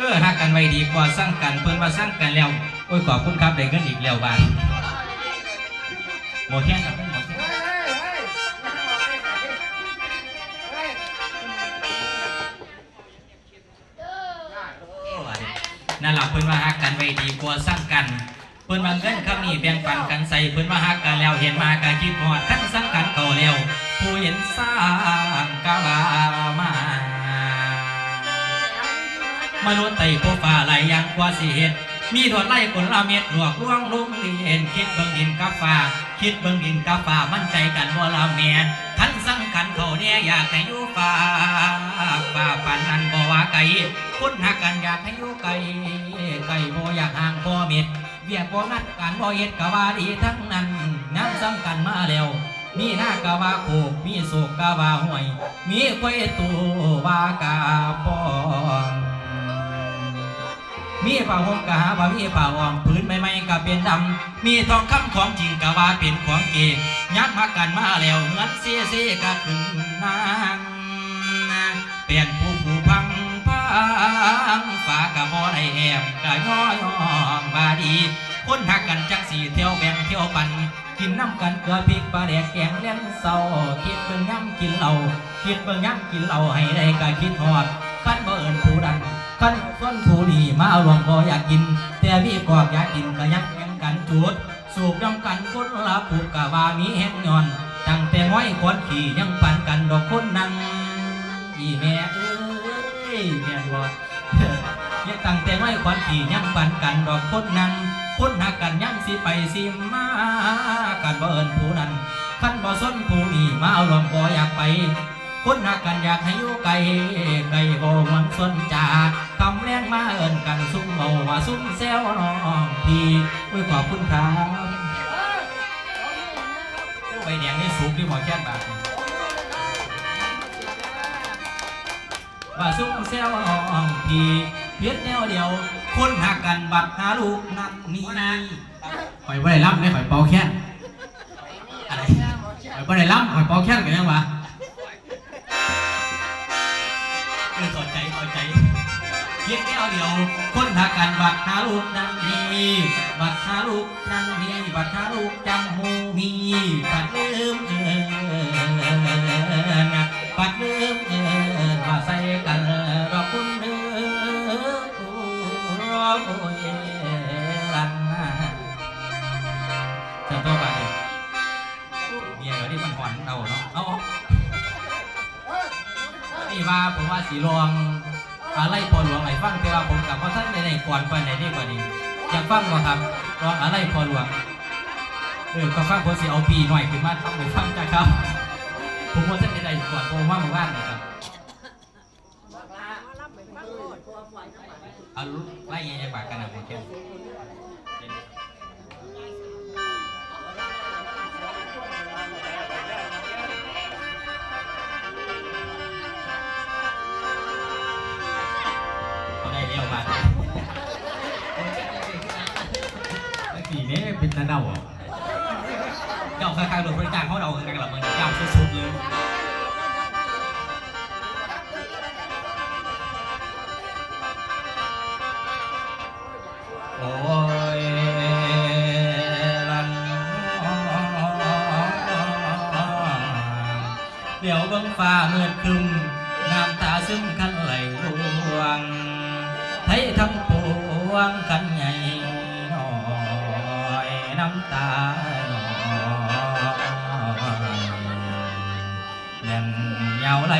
ออหักกันไว้ดีกว่าสร้างกันเพิ่นมาสร้างกันแล้วโอ้ยขอบคุณครับได้เงินอีกแล้วบาทหมดแค่ครับหมดแค่นั่นล่ะเพิ่นว่าหักกันไว้ดีกว่าสร้างกันเพิ่นว่าเงินคำนี้แบ่งปันกันใส่เพิ่นว่าหักกันแล้วเห็นมาก็คิดฮอดคันสร้างกันเก่าแล้วผู้เห็นสร้างกามา มนุษย์ไต่ผู้ฟ้าไหลยังกว่าสิเห็ดมีดวดไล่คนละเม็ดหลวกล่วงลุงเรียนคิดเบิ่งดินกับฟ้าคิดเบิ่งดินกับฟ้ามั่นใจกันว่าละแม่นทันสังกันเขาเนี่ยอยากให้อยู่ฟ้าฟ้าปันนันบ่ว่าไกลคนหักกันอยากให้อยู่ไกลไกลบ่อยากห่างบ่เม็ดเวียกบ่งัดการบ่เฮ็ดก็ว่าดีทั้งนั้นงานซ้ำกันมาแล้วมีหน้ากะว่าโคกมีโศกกะว่าห่วย มีควยตัวว่ากาปอ มีผ้าห่มกะหาว่ามีผ้าอ้อมพื้นใหม่ๆกะเป็นดำมีทองคำของจริงกะว่าเป็นของเกยักมากันมาแล้วเหมือนเสียเสียกะขึ้นนางเปลี่ยนผู้ผู้พังพังฝากะบ่ได้แอมกะย้อยอมบาดีคนหักกันจังสีเที่ยวแบ่งเที่ยวปันกินน้ำกันเกลือพริกปลาแดกแกงเลี้ยงเศร้าคิดเบิ่งย้ำกินเหล้าคิดเบิ่งย้ำกินเหล้าให้ได้กะคิดฮอดคันบ่เอิ้นผู้ดัน ขันคนผู้นี้มาเอารวมบ่อยากกิน แต่มีกอกอยากกินก็ยักแข่งกันจุด สูบน้ำกันคนละผูกกะว่ามีแห้งย้อนตั้งแต่ห้อยคนขี่ยังปันกันดอกคนนั่งอีแม่เอ้ยแม่บ่เนี่ยตั้งแต่ห้อยคนขี่ยังปันกันดอกคนนั่งคนหักกันยังสิไปสิมากันบ่เอิ้นผู้นั้นขันบ่สนผู้นี้มาเอารวมบ่อยากไป คนหักกันอยากให้อยู่ไกลไกลบ่หวนสนจาคำแรงมาเอิ้นกันซุ่มเมาว่าซุ่มแซวน้องพี่อุ้ยขอบคุณครับใบแดงนี่สูงที่หมอแค่นบาทว่าซุ่มแซวน้องพี่เพียรแนวเดียว คนหักกันบัดหาลูกนั่นนี่ข่อยบ่ได้รับเนี่ยข่อยเป่าแค้นอะไรข่อยบ่ได้รับข่อยเป่าแค้นกันยังวะ เพียงแค่เดียว คนหากันบัดหาลูกนั่นนี่บัดหาลูกนั่นนี่บัดหาลูกจำหูมีบัดลืมเอินนะบัดลืมเอินว่าใส่กันดอคุณเด้อรอโอ้ยลันนะจำตัวบัดนี้เมียเดี๋ยวนี้มันหอนเอาเนาะเอาเอานี่ว่าผมว่าสีรอง อะไรพอหลวงไหนฟังแต่ว่าผมกับพ่อท่านในในก่อนไปไหนได้กว่านี้อยากฟังบ่ครับรองอะไรพอหลวงเออก็ฟังผมสิเอาปีหน่อยขึ้นมาทำไปฟังจ้ะครับ ผมว่าท่านในในก่อนผมว่าหมู่บ้านนะครับเอาไล่ยังไงปากกันนะผมแค่ เอาได้เร็วมากตะกี้นี้เป็นตะเดาอะเจ้าข้างๆโดนบริจาคเขาเอากันกับมือเจ้าสุดๆเลยโอ้ยลันเดี๋ยวเบิ่งฟ้ามืดครึมน้ำตาซึมคันไหลลวง ให้ทั้งปวงกันใหญ่น้อยน้ำตาน้อยแม่นเหงาไหล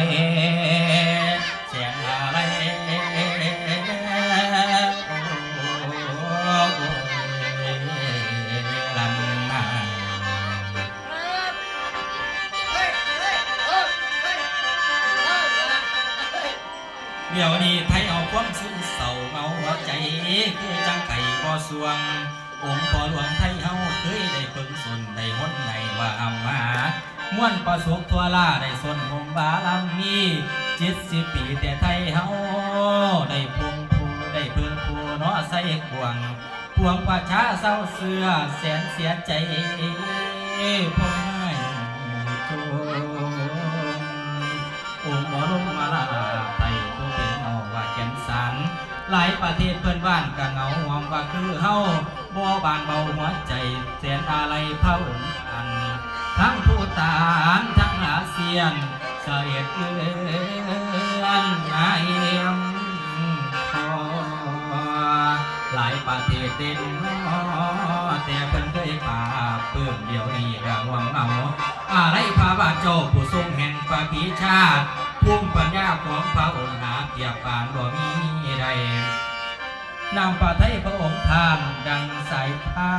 เดี๋ยวนี้ไทยเอาความซึ้งเศร้าเมาหัวใจคือจังไก่บ่สวง องค์พ่อหลวงไทยเฮาเคยได้เพิ่งสนได้หนในว่าอำมาม่วนประสบทั่วลาได้สนหงบาลังมีจิตสิบปีแต่ไทยเฮาได้พงผู้ได้เพิ่งผู้เนาะใส่กวงพวงประชาเศร้าเสือแสนเสียใจพง หลายประเทศเพื่อนบ้านก็เหงาหวงว่าคือเฮาบ่บางเบาหัวใจแสนอะไรเผาอัน ทั้งผู้ตานทั้งอาเซียนเสด็จเอือนนายเอ็มพอหลายประเทศเด่นแต่เพิ่นเคยป่าเพิ่มเดียวนี้ก็หวงเอาอะไรพระบาทเจ้าผู้ทรงแห่งปฏิชาติ ภูมิปัญญาของพระองค์หาเทียบปานบ่มีใดนำประไทยพระองค์ทานดังสายทา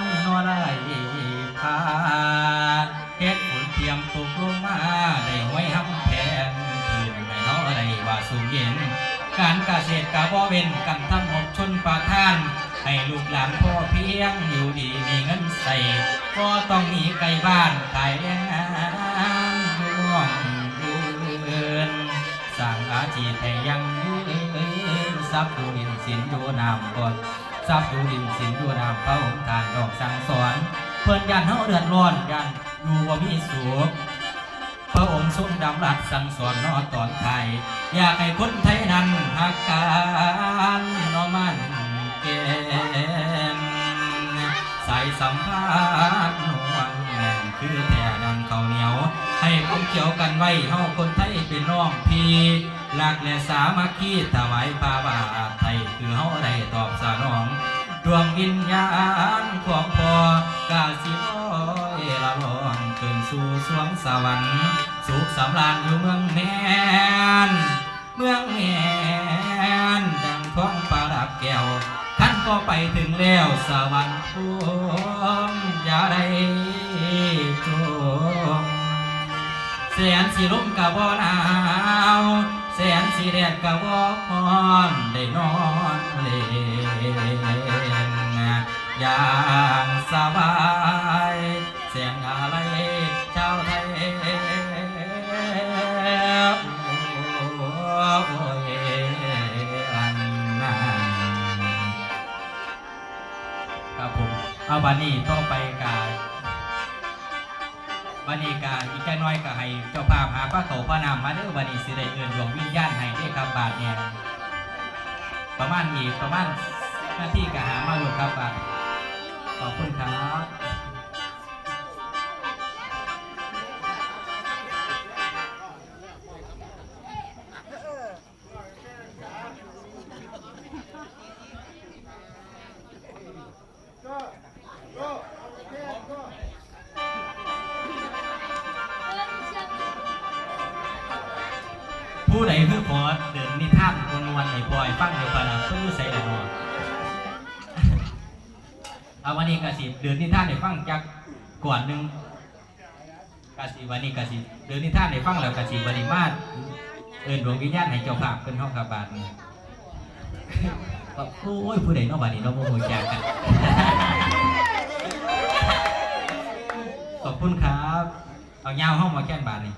นนวลไหลพาเฮ็ดฝนเทียมตกลงมาได้ห้วยห้ำแผนคืนไม่น้ออะได้ว่าสูงเย็น การเกษตรกะบ่เว้นกันทั้งหมดชนประทาน ให้ลูกหลานพ่อเพียงอยู่ดีมีเงินใส่ก็ต้องหนีไกลบ้านขายแรงงาน สร้างอาชีพให้ยังยืนทรัพย์ดูดินสินดูนามก่อนทรัพย์ดูดินสินดูนามพระองค์ทานดอกสั่งสอน เพื่อนยันเฮาเดือดร้อนยันอยู่ว่ามีสุขพระองค์ทรงดำรัสสั่งสอนนอตอนไทย อยากให้คนไทยนั้นหักกันนอมันเกมสายสัมพันธ์หวงแน่นคือแต่ดังเขาเหนียว ให้คุ้มเกี่ยวกันไว้เฮาคนไทยเป็นน้องพี่ หลักและสามัคคีถวายพาบาทไทยคือเฮาได้ตอบสนอง ดวงวิญญาณของพ่อกาสิลอยละลองขึ้นสู่สวงสวรรค์สุขสำราญอยู่เมืองแมนเมืองแมนดังท้องปลาดับแก้วท่านก็ไปถึงแล้วสวรรค์ภูมิอย่าได้จมแสนสีลมกะบ่นา แสนสีแดดกะบ่อนได้นอนเล่นอย่างสบายเสียงอะไรชาวไทยโอ้ยอันนั้นครับผมเอาบันนี้ต่อไป วันนี้กาอีกแค่น้อยก็ให้เจ้าภาพหาพระเขาพระนามมาเด้อวันนี้สิได้เอื้อนดวงวิญญาณให้ได้ครับบาทเนี่ยประมาณอีกประมาณหน้าที่ก็หามาหลวงครับบาท ทานมนวนให้ปล่อยฟังเดี๋ยวปะนะเพื่อใส่ละนอเอาวันนี้กสิเดินนิทานให้ฟังจากก่อนหนึ่งกสิวันนี้กสิเดินนิทานให้ฟังแล้วกสิบริมาตรเอินดวงวิญญาณให้เจ้าภาพเป็นห้องกาบาทนี่บอกโอ้ยผู้ใดนอกบาดนี้เราโมโหจากกันขอบคุณครับเอายาห้องมาแก้นบาทนี่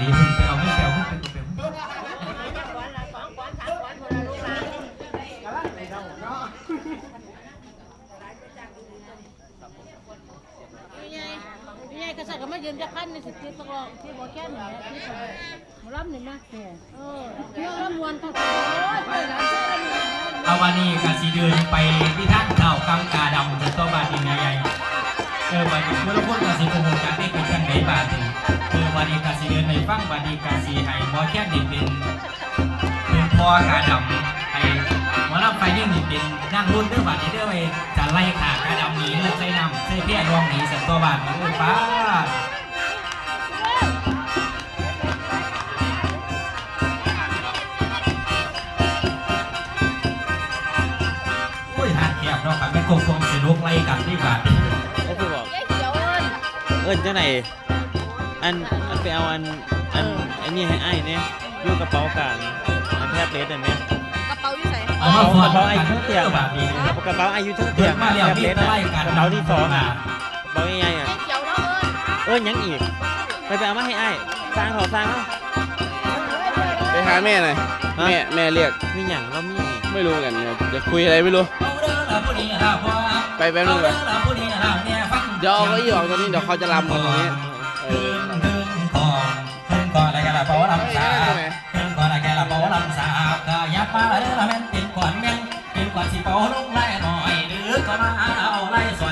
ดีเพิ่งไปเอาเงินไปเอาเงินไปเอาเงิ นไปพี่ใหญ่พี่ใหญ่กษัตริย์ก็มายืนจะขั้นในสิทธิตกลงที่บ่แค่หนึ่งที่สองหมอลำหนึ่งนะเออเที่ยวลำมวนค่ะโอ้ยไปหลายเที่ยวลำมวนเอาวันนี้กสิเดินไปที่ท่านเข่ากำกาดำจะตัวบาทยังไงเออวันนี้เมื่อเราพูดกสิโกงจากได้เป็นกันไหนบาทนี่เออวันนี้กสิเดินไปฟังวันนี้กสิให้หมอแค่นี่เป็นเป็นพอกาดำ ไฟยิ่งนี่เป็นนั่งรุ่นเด้อบาทนี้เด้อไปจะไล่ขากาดำหนีเลือดใส่น้ำใส่เพี้ยรองหนีเสันตัวบาทนี่เออป้าโอ้ยหาดแคบเนาะครับเป็นกงกงสนุกไล่กันที่บาทก็คือบอกยายเขียวเอิญเอิ้นจังไหนอันอันไปเอาอันอันอันนี้ให้อ้เนี่ยอยู่กระเป๋ากลางอันแทบเลสอันเนี้ย มาฟอดกระเป๋าไอ้เครื่องเตียงแบาทดีกระเป๋าอายุท่าเกิเตียงมาแล้วแทบมีเลสแต่อะไลกันกระเป๋าที่สองอะะกระเป๋าใหญ่ๆอะเขียวเนาะเอิญเอิ้นหยังอีกไปไปเอามาให้ไอ้สร้างเขาสร้างเขาไปหาแม่หน่อยแม่แม่เรียกมีหยังเรามีไม่รู้กันเนี่ยจะคุยอะไรไม่รู้ไปแป๊บนึงเลยเนี่ยฟังเดี๋ยวเอาไว้อยู่ตรงนี้เดี๋ยวเขาจะรำกันตรงนี้ มาเด้อแม่นเป็นก่อนแม่นเป็นก่อนสิเป่าลงไล่หน่อยหรือก็มาเอาไล่สอย